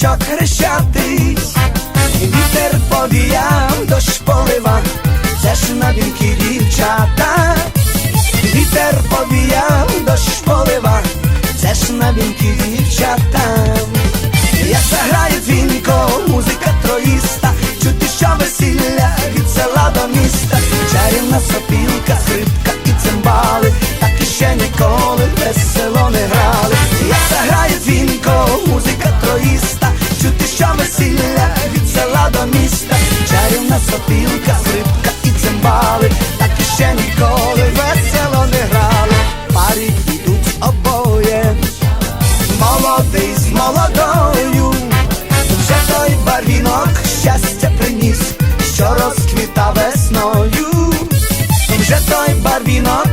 діточок хрещатись, вітер повіяв, дощ полива, це ж на вінки дівчата, вітер повіяв, дощ полива, це ж на вінки дівчата. Як заграє дзвінко, музика троїста, чути, що весілля від села до міста, чарівна сопілка, скрипка і цимбали, що весілля від села до міста, чарівна сопілка, скрипка і цимбали, так ще ніколи весело не грали, парі йдуть обоє, молодий з молодою, вже той барвінок щастя приніс, що розквіта весною, вже той барвінок.